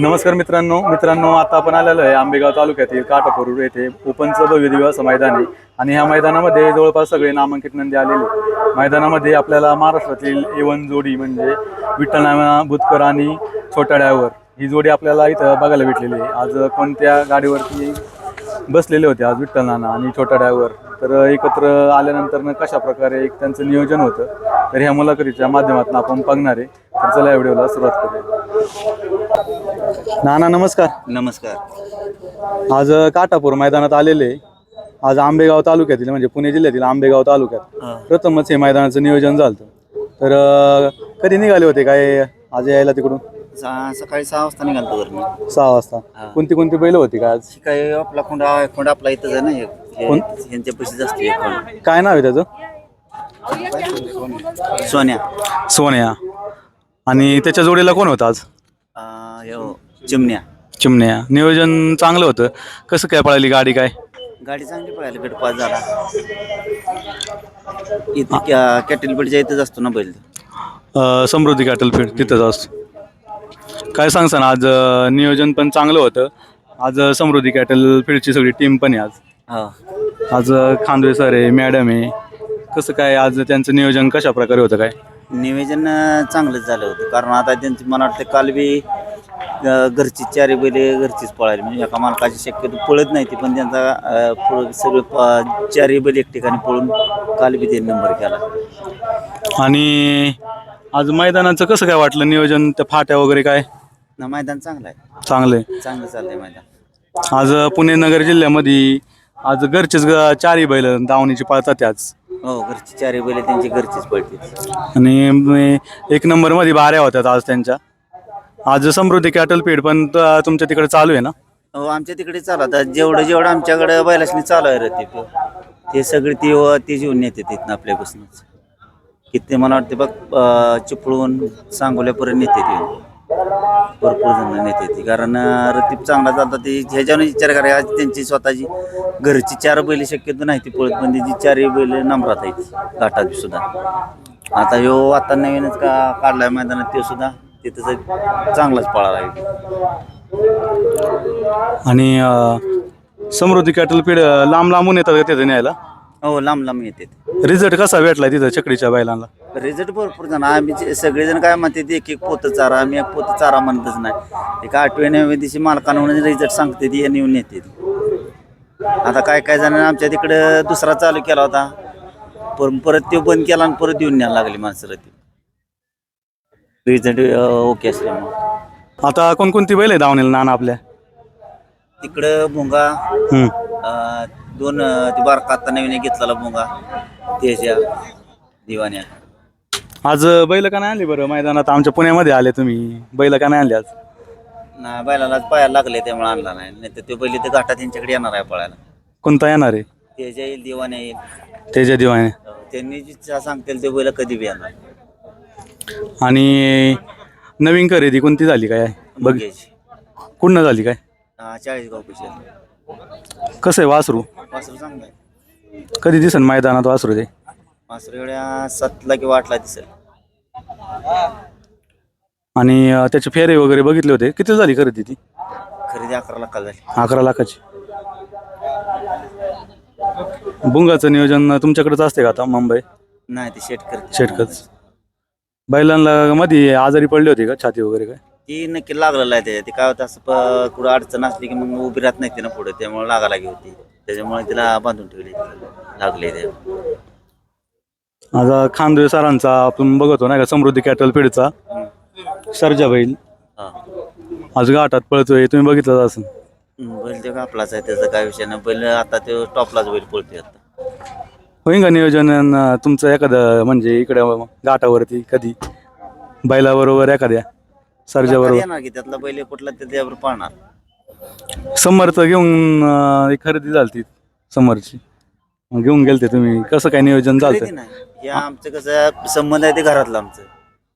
नमस्कार मित्रांनो. मित्रांनो आता आपण आलेलो आहे आंबेगाव तालुक्यातील काटापूर येथे ओपनचं भव्य दिव्य असं मैदान. आहे आणि ह्या मैदानामध्ये जवळपास सगळे नामांकित नंदी आलेले मैदानामध्ये आपल्याला महाराष्ट्रातील एवन जोडी म्हणजे विठ्ठलनामा बुतकर आणि छोटा ड्रायव्हर ही जोडी आपल्याला इथं बघायला भेटलेली आहे. आज कोणत्या गाडीवरती बसलेले होते आज विठ्ठल नाना आणि छोटा ड्रायव्हर तर एकत्र आल्यानंतर कशा प्रकारे एक त्यांचं नियोजन होतं तर ह्या मुलाखतीच्या माध्यमातून आपण बघणार आहे. तर चला या व्हिडिओला सुरुवात करूया. नाना नमस्कार. नमस्कार. आज काटापूर मैदानात आलेले आज आंबेगाव तालुक्यातील म्हणजे पुणे जिल्ह्यातील आंबेगाव तालुक्यात प्रथमच हे मैदानाचं नियोजन झालं तर अं, कधी निघाले होते? काय आज यायला तिकडून? सा- सकाळी सहा वाजता निघालतो वरून. सहा वाजता. हा. कोणती कोणती बैल होती का आज? काय आपला खोंडा खोंडा आपला इथंच आहे ना एक. हे- कोण? पैसे जास्त आहे खोंड. काय नाव आहे त्याचं? सोन्या. सोन्या. आणि त्याच्या जोडीला कोण होतं आज? अं, चिमण्या. चिमण्या. नियोजन चांगलं होतं. कसं काय पळाली गाडी काय? गाडी चांगली पळायला गटपास झाला. इथे कॅटल बेडच्या इथंच असतो ना बैल. अं, समृद्धी कॅटल फीड तिथंच असतो. काय सांगसान आज अं, नियोजन पण चांगलं होतं. आज अं, समृद्धी कॅटल फील्डची सगळी टीम पण आहे आज. हो. आज अं, खांदवे सर आहे मॅडम आहे. कसं काय आज त्यांचं नियोजन कशा प्रकारे होतं काय? नियोजन अं, चांगलंच झालं होतं. कारण आता त्यांची मला वाटतं काल बी अं, घरची चारी बैले घरचीच पळाली. म्हणजे एका मालकाची शक्यतो पळत नाही ती पण त्यांचा सगळं प- चारी बैल एक ठिकाणी पळून काल बी त्यांनी नंबर केला. आणि आज मैदानाचं कसं काय वाटलं नियोजन? त्या फाट्या वगैरे काय? ना मैदान चांगलं आहे. चांगलं आहे. चांगलं चाललंय मैदान. आज पुणे नगर जिल्ह्यामध्ये आज घरचेच ग- चारही बैल दावणीची पळतात ते आज. हो घरची चारी बैल त्यांची घरचीच पळते आणि म- एक नंबरमध्ये बाऱ्या होत्यात आज त्यांच्या. आज समृद्धी कॅटल पीड पण त- तुमच्या तिकडे चालू आहे ना? हो आमच्या तिकडे चालत जेवढं जेवढं आमच्याकडे बैलासनी चालू आहे रे ते ते सगळी ती ती घेऊन येते तिथनं आपल्यापासूनच. किती मला वाटते बघ अं, चिपळूण सांगोल्यापर्यंत नेते ते भरपूर जण नेते ती. कारण अं, रतीब चांगला चालतात ती ह्याच्यावर विचार करा आज त्यांची स्वतःची घरची चार बैल शक्यतो नाही ती पळत पण त्याची चारही बैल नंबरात आहेत. घाटात सुद्धा. आता ह्यो आता नवीनच का काढलाय मैदानात ते सुद्धा तिथं चांगलाच पळाला आहे आणि अं, समृद्धी कॅटल पीड लांब लांबून येतात का तिथं न्यायला? हो लांब लांब येते रिझल्ट कसा भेटला तिथं चकडीच्या बैलांना? रिझल्ट भरपूर जण. आम्ही जे- सगळेजण काय म्हणते ते एक एक पोतं चारा आम्ही एक पोतं चारा म्हणतच नाही. एका आठव्या नवव्या दिवशी मालकानं म्हणून रिझल्ट सांगते ती आणि येऊन येते. ती. आता काय काय जण आमच्या तिकडं दुसरा चालू केला होता. पण परत तो बंद केला आणि परत येऊन न्यायला लागली माणसं ती रिझल्ट ओके असल्यामुळं आता कोणकोणती बैल आहे दावणीला नाना आपल्या? तिकडं भोंगा हम्म. अं, दोन अं, ते बारका आता नवीन घेतलेला भोंगा तेजा दिवाण्या आज बैल का नाही आणली बरं? मैदानात आमच्या पुण्यामध्ये आले तुम्ही. बैल का नाही आणली आज? ना बैलाला पायाला लागले त्यामुळे आणला नाही. नाही तर तो बैल तर घाटात त्यांच्याकडे येणार आहे पळायला. कोणता येणार आहे? तेजा येईल दिवाण्या येईल. तेजा दिवाने त्यांनी जी इच्छा सांगतील ते बैल कधी बी येणार. आणि नवीन खरेदी कोणती झाली काय? बघ. बघायची कुठनं झाली काय? चाळीस गाव पैसे कसं आहे वासरू? वासरू चांगला आहे. कधी दिसन मैदानात वासरू ते? वासरू एवढ्या सातला किंवा आठला दिसेल. आणि अं, त्याचे फेरे वगैरे बघितले होते. किती झाली खरेदी ती? खरेदी अकरा लाखाला झाली. अकरा लाखाची. बुंगाचं नियोजन तुमच्याकडेच असते का आता मुंबई? नाही ते शेट करते शेटकच बैलांना मध्ये आजारी पडली होती का? छाती वगैरे काय? ती नक्की लागलेलं आहे ते. ते काय होतं असं प- कुठं अडचण असली की मग उभी राहत नाही ती ना पुढे. त्यामुळे लागा लागी होती. त्याच्यामुळे तिला बांधून ठेवली. लागले ते. आज खांदवे सरांचा आपण बघतो नाही का समृद्धी कॅटल पिढीचा सर्जा बैल. हा. आज घाटात पळतोय. तुम्ही बघितलं असं? हम्म, बैल ते आपलाच आहे. त्याचा काय विषय नाही. बैल आता तो टॉपलाच बैल पळतोय आता. होईन का नियोजन? अन तुमचं एखादं म्हणजे इकडे घाटावरती कधी? बैलाबरोबर एखाद्या? सर्जा आता बरोबर येणार की त्यातला बैल कुठला ते त्यावर पाळणार समर्थ घेऊन अं, एक खरेदी झाली समरची. मग घेऊन गेलते तुम्ही. कसं काय नियोजन खरेदी झालं नाही. हे आमचं कसं संबंध आहे ते घरातलं आमचं.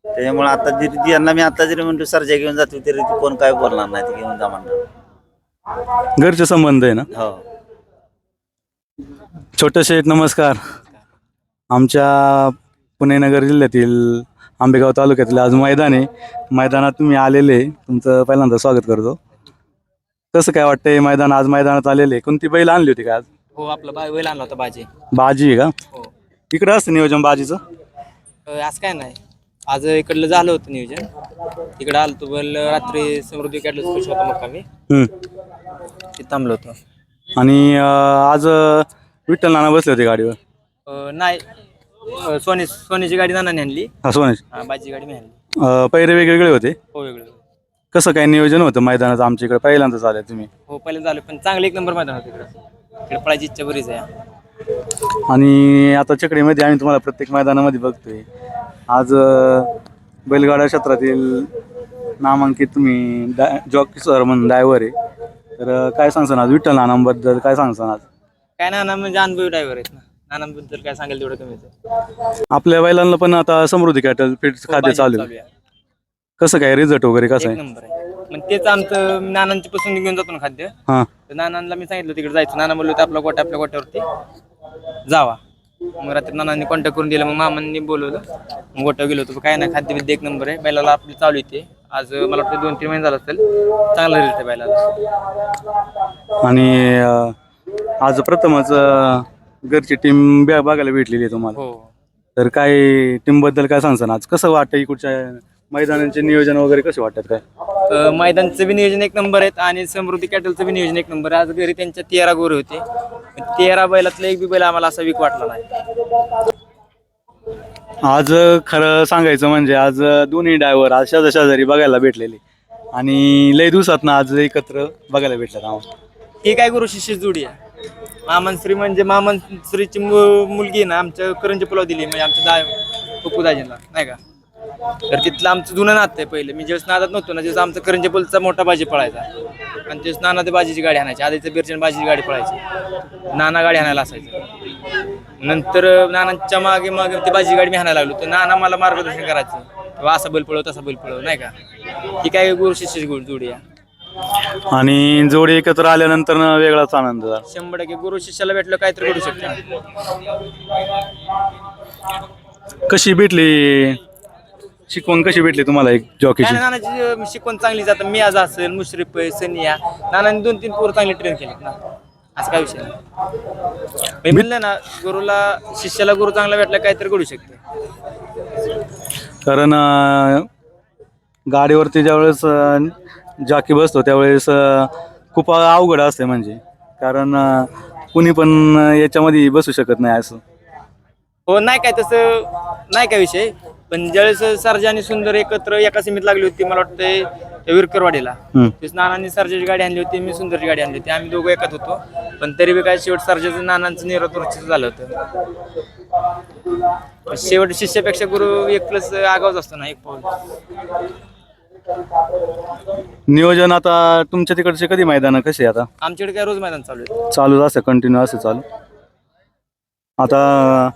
त्याच्यामुळे आता जरी यांना मी आता जरी म्हणतो सरजा घेऊन जातो तरी ती कोण काय बोलणार नाही ते घेऊन जा म्हणणार. घरचे संबंध आहे ना? हो. छोटे शेठ नमस्कार. आमच्या पुणे नगर जिल्ह्यातील आंबेगाव तालुक्यातील आज मैदान आहे मैदानात तुम्ही आलेले तुमचं पहिल्यांदा स्वागत करतो. कसं काय वाटतंय मैदान? आज मैदानात आलेले कोणती बैल आणली होती का आज? हो आपला बा बैल आणला होता बाजी. बाजी आहे का? हो. इकडं असतं नियोजन बाजीचं? अ, असं काय नाही. आज इकडलं झालं होतं नियोजन. इकडं आलो तो बैल रात्री समृद्धी कॅटल होता मग आम्ही. हम्म. तिथं थांबलो होतो. आणि अं, आज अं, विठ्ठल नाना बसले होते गाडीवर? अ, नाही. अ, सोनी सोनीची गाडी नानाने आणली. हा सोनेश हा बाजी गाडी मी आणली. अं, पैरे वेगवेगळे होते. हो वेगळं कसं काय नियोजन होतं मैदानात आमच्या इकडे पहिल्यांदाच आले तुम्ही. हो पहिलं झालं पण चांगलं एक नंबर मैदान होतं इकडं. इकडे पळायची इच्छा बरीच आहे. आणि आता चकडीमध्ये आम्ही तुम्हाला प्रत्येक मैदानामध्ये बघतोय. आज अं, बैलगाडा क्षेत्रातील नामांकित तुम्ही जॉकी सर म्हणून ड्रायव्हर आहे. तर अं, काय सांगसान आज? विठ्ठल नानांबद्दल काय सांगसान आज? काय नाना म्हणजे अनुभवी ड्रायव्हर आहेत ना. नानांबद्दल काय सांगेल तेवढं कमीच आहे. आपल्या बैलांना पण आता समृद्धी कॅटल खाद्य चालू आहे आहे. कसं काय? रिझल्ट वगैरे कसं एक आहे? नंबर आहे. मग तेच आमचं नानांची पसंती घेऊन जातो ना खाद्य. हां. तर नानांना मी सांगितलं तिकडे जायचं. नाना बोललो होते आपला गोट्या आपल्या गोट्यावरती जावा. मग रात्री नानांनी कॉन्टॅक्ट करून दिलं. मग मामांनी बोलवलं. मग गोट्यावर गेलो होतो. काय नाही खाद्यविद्या एक नंबर आहे. बैलाला आपली चालू येते. आज मला वाटतं दोन तीन महिने झाला असेल. चांगला रिझल्ट आहे बैलाला. आणि अं, आज प्रथमच अं, घरची टीम बघायला भेटलेली आहे तुम्हाला. हो. तर काय टीमबद्दल काय सांगसान? आज कसं वाटतं इकडच्या मैदानाचे नियोजन वगैरे कसे वाटतात काय? अं, मैदानचं बी नियोजन एक नंबर आहेत आणि समृद्धी कॅटलचं बी नियोजन एक नंबर आहे. आज घरी त्यांच्या तेरा गोरे होते. तेरा बैलातलं एक बी बैल आम्हाला असा वीक वाटला नाही. आज खरं सांगायचं म्हणजे आज दोन्ही ड्रायव्हर आज शेजा शेजारी बघायला भेटलेले. आणि लय दिवसात आज एकत्र बघायला भेटतात आम्हाला. ही काय गुरु शिष्य जोडी आहे? मामनश्री म्हणजे मामनश्रीची मु- मुलगी आहे ना आमच्या करंजी पुलाव दिली म्हणजे आमच्या दा पप्पू दाजींना नाही का? तर तिथलं आमचं जुनं नातं आहे पहिले. मी ज्यावेळेस नादात नव्हतो ना ज्यावेळेस आमचा करंजी पुलचा मोठा बाजी पळायचा. आणि त्यावेळेस नाना ते बाजीची गाडी आणायची आधीचं बिरजन बाजीची गाडी पळायची. नाना गाडी आणायला असायचं. नंतर नानांच्या मागे मागे ती बाजी गाडी मी आणायला लागलो. तर नाना मला मार्गदर्शन करायचं. किंवा असा बैल पळव तसा बैल पळव नाही का? ही काय गुरु शिष्य जोडी आहे? आणि जोडी एकत्र आल्यानंतर ना वेगळाच आनंद झाला. शंभर टक्के गुरु शिष्याला भेटलं काहीतरी करू शकतो. कशी भेटली? शिकवण कशी भेटली तुम्हाला एक जॉकीची काय नानाची अं, शिकवण चांगली जातं. मी आज असेल मुश्रीफ आहे, सनिया नानाने दोन तीन पोरं चांगली ट्रेन केली ना. असं काय विषय नाही. मी म्हणलं ना गुरुला शिष्याला गुरु चांगला भेटला काहीतरी करू शकतो. कारण अं, गाडीवरती ज्यावेळेस अं, जॉकी बसतो त्यावेळेस खूप अवघड असते म्हणजे. कारण कुणी पण याच्यामध्ये बसू शकत नाही असं. हो नाही काय तसं नाही काय विषय. पण ज्यावेळेस सरजा आणि सुंदर एकत्र एका सीमित लागली होती मला वाटतं विरकरवाडीला. तेच नानांनी सरजाची गाडी आणली होती मी सुंदरची गाडी आणली होती. आम्ही दोघं एकत होतो. पण तरी बी काय शेवट सरजाचं नानांचं निरतुरचित झालं होतं. शेवट शिष्यापेक्षा गुरु एक प्लस आगावच असतो ना एक पाऊल. नियोजन आता तुमच्या तिकडचे कधी मैदान कसे आता? आमच्याकडे काय रोज मैदान चालू आहे. चालूच असं कंटिन्यू असं चालू. आता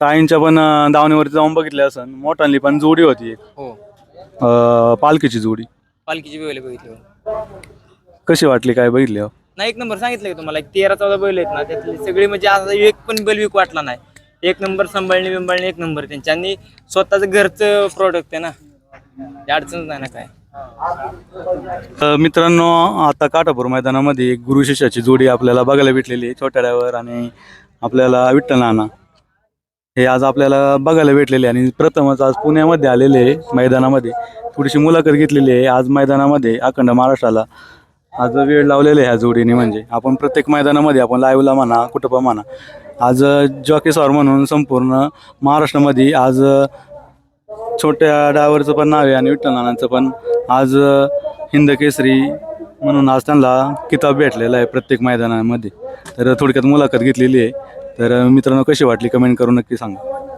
ताईंच्या पण अं, दावणीवरती जाऊन बघितले असं. मोठाली पण जोडी होती एक. हो. अं, पालखीची जोडी. पालखीची बैल बघितली कशी वाटली काय बघितली हो? नाही एक नंबर सांगितलं की तुम्हाला? एक तेरा चौदा बैल आहेत ना त्यातली सगळी म्हणजे आता एक पण बैल विक वाटला नाही. एक नंबर सांभाळणे बिंबाळणे एक नंबर त्यांच्या आणि स्वतःचं घरचं प्रोडक्ट आहे ना. ते अडचणच नाही ना काय. मित्रांनो आता काटापूर मैदानामध्ये गुरु शिष्याची जोडी आपल्याला बघायला भेटलेली छोट्या ड्रायव्हर आणि आपल्याला विठ्ठल नाना. हे आज आपल्याला बघायला भेटलेले आणि प्रथमच आज पुण्यामध्ये आलेले आहे मैदानामध्ये. थोडीशी मुलाखत घेतलेली आहे. आज मैदानामध्ये अखंड महाराष्ट्राला आज वेळ लावलेला आहे ह्या जोडीने म्हणजे. आपण प्रत्येक मैदानामध्ये आपण लाईव्हला म्हणा कुटुंब म्हणा. आज जॉकी सॉर म्हणून संपूर्ण महाराष्ट्रामध्ये आज छोट्या डावरचं पण नाव आहे आणि विठ्ठल नानांचं पण. आज हिंद केसरी म्हणून आज त्यांना किताब भेटलेला आहे प्रत्येक मैदानामध्ये. तर थोडक्यात मुलाखत घेतलेली आहे. तर मित्रांनो कशी वाटली? कमेंट करून नक्की सांगा.